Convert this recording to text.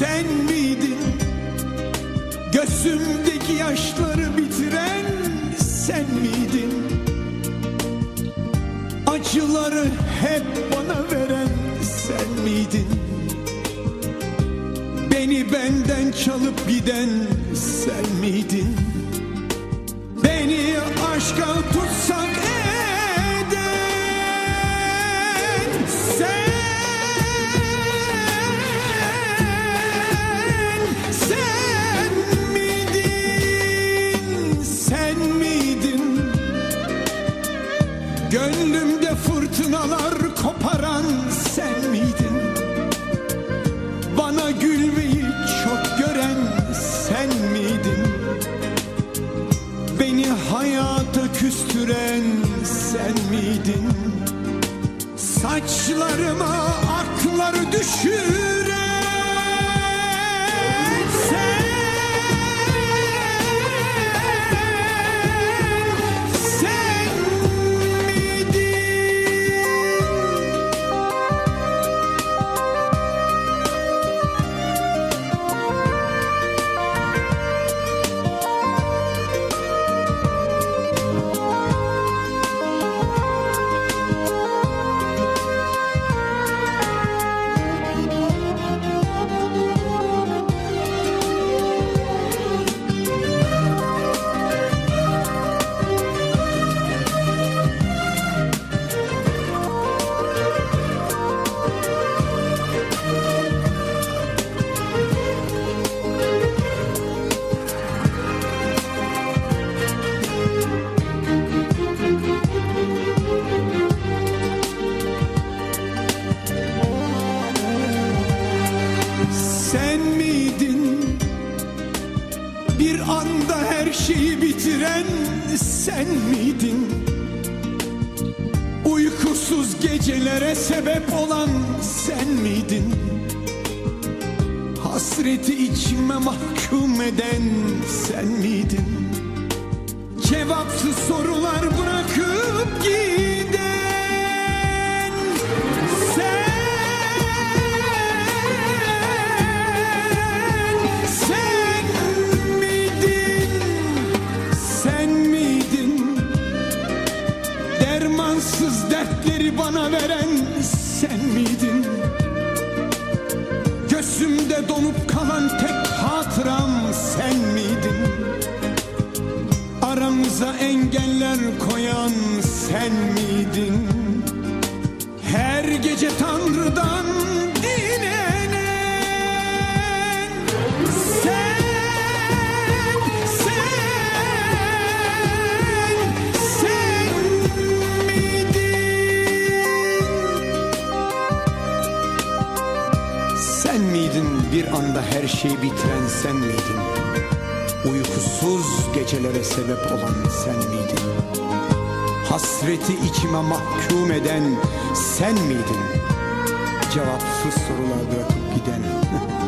sen miydin? Gözümdeki yaşları bitiren sen miydin? Acıları hep bana veren sen miydin? Beni benden çalıp giden sen miydin? Beni aşka tutsak Gönlümde fırtınalar koparan sen miydin? Bana gülmeyi çok gören sen miydin? Beni hayata küstüren sen miydin? Saçlarıma akları düşüren şeyi bitiren sen miydin? Uykusuz gecelere sebep olan sen miydin? Hasreti içime mahkum eden sen miydin? Cevapsız sorular bana veren sen miydin Gözümde donup kalan tek hatıram sen miydin Aramıza engeller koyan sen miydin? Her gece Tanrı'dan anda her şeyi bitiren sen miydin? Uykusuz gecelere sebep olan sen miydin? Hasreti içime mahkum eden sen miydin? Cevapsız sorular bırakıp giden